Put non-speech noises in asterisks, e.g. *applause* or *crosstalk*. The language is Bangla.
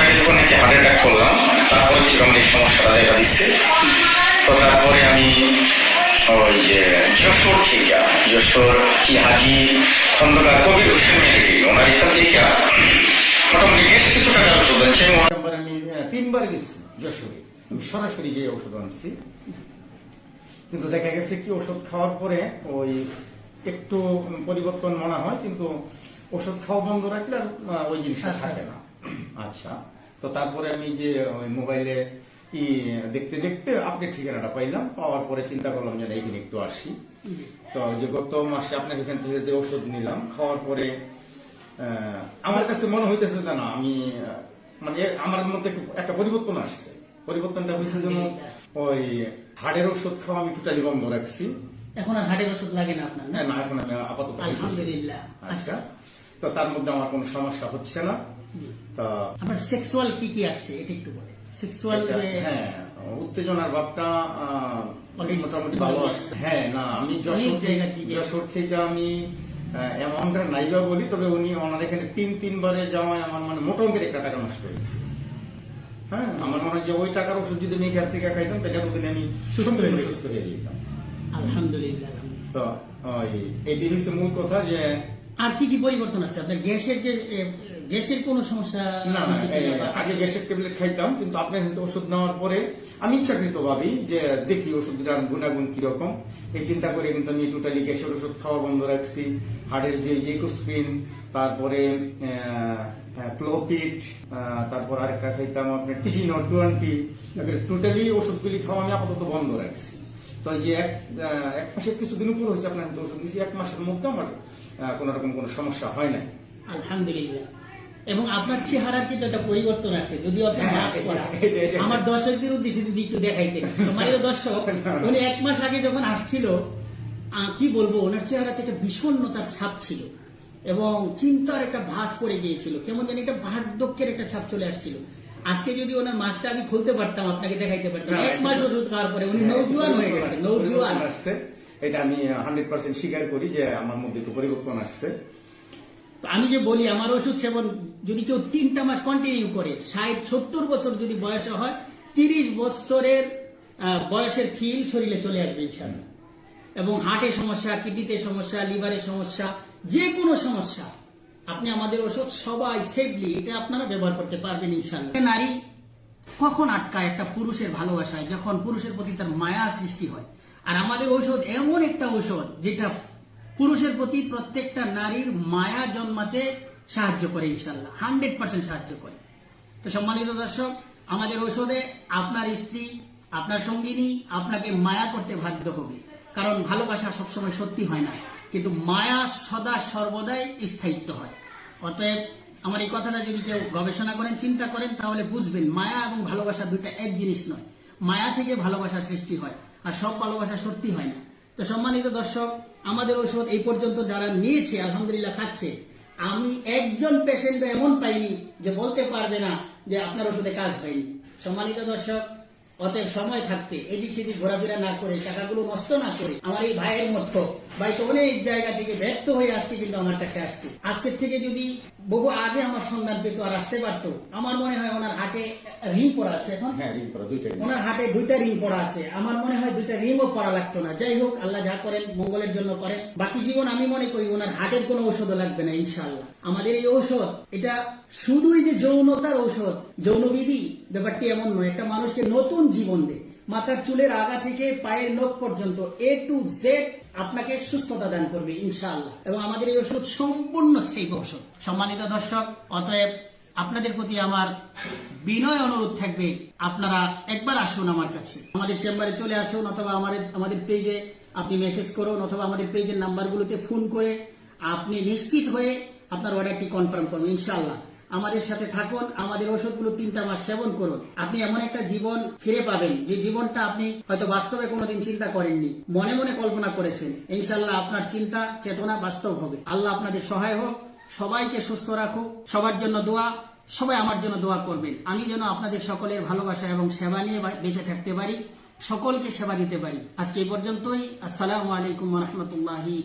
আগে যখন নাকি হার্ট অ্যাটাক করলাম, তারপরে আমার এই সমস্যাটা দেখা দিচ্ছে? তো তারপরে আমি ওই যে যশোর থেকে, যশোর কি হাজি খন্দকার কবির হোসেন মেডিকেল ওনার এখান থেকে মোটামুটি বেশ কিছু টাকা ওষুধ আছে আমি তিনবার গেছি যশোরে। সরাসরি গিয়ে ওষুধ আনছি। কিন্তু দেখা গেছে কি ওষুধ খাওয়ার পরে ওই একটু পরিবর্তন মনে হয়, কিন্তু ওষুধ খাওয়া বন্ধ রাখলে ওই জিনিসটা থাকে না। আচ্ছা তো তারপরে আমি যে ওই মোবাইলে ই দেখতে দেখতে আপনি ঠিকানাটা পাইলাম পাওয়ার পরে চিন্তা করলাম যে এইখানে একটু আসি। তো যে গত মাসে আপনার এখান থেকে যে ওষুধ নিলাম খাওয়ার পরে আমার কাছে মনে হইতেছে যে না আমি মানে আমার মধ্যে একটা পরিবর্তন আসছে। পরিবর্তনটা হয়েছে যেন ওই হাড়ের ওষুধ খাওয়া আমি টোটালি বন্ধ রাখছি। এখন আর হার্টের ওষুধ লাগে না আপনার না? হ্যাঁ, না এখন আমি আপাতত আলহামদুলিল্লাহ। আচ্ছা তো তার মধ্যে আমার কোনো সমস্যা হচ্ছে না। তা আপনার সেক্সুয়াল কি কি আসছে এটা একটু বলে। সেক্সুয়াল হ্যাঁ উত্তেজনার ভাবটা মোটামুটি ভালো আসছে। হ্যাঁ না আমি যশোর থেকে আমি অ্যামাউন্টটা নাইবা বলি তবে উনি ওনার এখানে তিন তিনবারে যাওয়ায় আমার মানে মোটা অঙ্কের একটা টাকা নষ্ট হয়েছে। হ্যাঁ আমার মনে হয় যে ওই টাকার ওষুধ যদি আমি এখান থেকে খাইতাম তাহলে এতদিন আমি সুস্থ হয়ে যেতাম। আলহামদুলিল্লাহ। তো এটি হচ্ছে মূল কথা যে আর কি কি পরিবর্তন আছে? আপনার গ্যাসের যে গ্যাসের কোনো সমস্যা না? আগে গ্যাসের ট্যাবলেট খাইতাম কিন্তু আপনার কিন্তু ওষুধ নেওয়ার পরে আমি ইচ্ছাকৃত ভাবি যে দেখি ওষুধটার গুণাগুণ কীরকম। এই চিন্তা করে কিন্তু আমি টোটালি গ্যাসের ওষুধ খাওয়া বন্ধ রাখছি। হার্টের যে ইকোস্পিন তারপরে ক্লোপিট তারপর আরেকটা খাইতাম আপনার টিজিনো টোয়েন্টি। টোটালি ওষুধগুলি খাওয়া আমি আপাতত বন্ধ রাখছি। তো এই যে এক আহ, এক মাসের কিছুদিন উপর হয়েছে আপনার হাতে ওষুধ দিয়েছি এক মাসের মধ্যে আমার কোন রকম কোনো সমস্যা হয় নাই। আলহামদুলিল্লাহ। এবং আপনার চেহারার কিন্তু একটা পরিবর্তন আছে যদি হ্যাঁ, আমার দর্শকদের উদ্দেশ্যে যদি একটু সম্মানিত দর্শক *laughs* উনি এক মাস আগে যখন আসছিল কি বলব ওনার চেহারাতে একটা বিষণ্ণতার ছাপ ছিল এবং চিন্তার একটা ভাস পড়ে গিয়েছিল। কেমন জানি একটা বার্ধক্যের একটা ছাপ চলে আসছিল। আজকে যদি ওনার মাসটা আমি খুলতে পারতাম আপনাকে দেখাইতে পারতাম। এক মাস ওষুধ খাওয়ার পরে উনি নৌজুয়ান হয়ে গেছে নৌজুয়ান। আসছে। এটা আমি হান্ড্রেড পার্সেন্ট স্বীকার করি যে আমার মধ্যে একটু পরিবর্তন আসছে। আমি যে বলি আমার ওষুধ সেবন যদি কেউ তিনটা মাস কন্টিনিউ করে ষাট সত্তর বছর যদি বয়স হয় তিরিশ বছরের বয়সের ফিল শরীরে চলে আসবে ইনশাল্লাহ এবং হার্টের সমস্যা কিডনিতে সমস্যা লিভারের সমস্যা যে কোনো সমস্যা। আপনি আমাদের ওষুধ সবাই সেফলি এটা আপনারা ব্যবহার করতে পারবেন ইনশাল্লাহ নারী কখন আটকায় একটা পুরুষের ভালোবাসায়? যখন পুরুষের প্রতি তার মায়া সৃষ্টি হয়। আর আমাদের ঔষধ এমন একটা ঔষধ যেটা পুরুষের প্রতি প্রত্যেকটা নারীর মায়া জন্মাতে সাহায্য করে ইনশাল্লাহ হান্ড্রেড পার্সেন্ট সাহায্য করে। তো সম্মানিত দর্শক, আমাদের ঔষধে আপনার স্ত্রী, আপনার সঙ্গিনী আপনাকে মায়া করতে বাধ্য হবে। কারণ ভালোবাসা সবসময় সত্যি হয় না। কিন্তু মায়া সদা সর্বদাই স্থায়িত্ব হয়। অতএব আমার এই কথাটা যদি কেউ গবেষণা করেন, চিন্তা করেন, তাহলে বুঝবেন মায়া এবং ভালোবাসা দুইটা এক জিনিস নয়। মায়া থেকে ভালোবাসা সৃষ্টি হয়, আর সব ভালোবাসা সত্যি হয় না। তো সম্মানিত দর্শক, আমাদের ঔষধ এই পর্যন্ত যারা নিয়েছে, আলহামদুলিল্লাহ খাচ্ছে, আমি একজন পেশেন্ট এমন পাইনি যে বলতে পারবে না যে আপনার ওষুধে কাজ হয়নি। সম্মানিত দর্শক অতএব সময় থাকতে এদিক সেদিক ঘোরাফেরা না করে টাকাগুলো নষ্ট না করে আমার এই ভাইয়ের মতো ভাই তো অনেক জায়গা থেকে ব্যর্থ হয়ে আজকে কিন্তু আমার কাছে আসছে। আজকের থেকে যদি বহু আগে আমার সন্ধান পেতো আর আসতে পারতো আমার মনে হয় ওনার হাটে রিং পড়া আছে এখন? হ্যাঁ ওনার হাতে দুইটা রিং পড়া আছে। আমার মনে হয় দুইটা রিংও পড়া লাগতো না। যাই হোক আল্লাহ যা করেন মঙ্গলের জন্য করেন। বাকি জীবন আমি মনে করি ওনার হাটের কোনো ঔষধও লাগবে না ইনশাল্লাহ আমাদের এই ঔষধ এটা শুধুই যে যৌনতার ঔষধ যৌনবিধি ব্যাপারটি এমন নয়। একটা মানুষকে নতুন জীবন দেয় মাথার চুলের আগা থেকে পায়ের নখ পর্যন্ত এ টু জেড আপনাকে সুস্থতা দান করবে, ইনশাআল্লাহ। এবং আমাদের এই ওষুধ সম্পূর্ণ সেই ঔষধ। সম্মানিত দর্শক, অতএব আপনাদের প্রতি আমার বিনয় অনুরোধ থাকবে, আপনারা একবার আসুন আমার কাছে। আমাদের চেম্বারে চলে আসুন অথবা আমাদের আমাদের পেজে আপনি মেসেজ করুন অথবা আমাদের পেজের নাম্বারগুলোতে ফোন করে আপনি নিশ্চিত হয়ে আপনার অর্ডারটি কনফার্ম করুন, ইনশাআল্লাহ। আমাদের সাথে থাকুন, আমাদের ওষুধগুলো তিনটা মাস সেবন করুন। আপনি এমন একটা জীবন ফিরে পাবেন, যে জীবনটা আপনি হয়তো বাস্তবে কোনোদিন চিন্তা করেননি, মনে মনে কল্পনা করেছেন। ইনশাল্লাহ আপনার চিন্তা, চেতনা বাস্তব হবে। আল্লাহ আপনাদের সহায় হোক, সবাইকে সুস্থ রাখুক, সবার জন্য দোয়া, সবাই আমার জন্য দোয়া করবেন। আমি যেন আপনাদের সকলের ভালোবাসা এবং সেবা নিয়ে বেঁচে থাকতে পারি, সকলকে সেবা দিতে পারি। আজকে এই পর্যন্তই, আসসালামু আলাইকুম রহমতুল্লাহি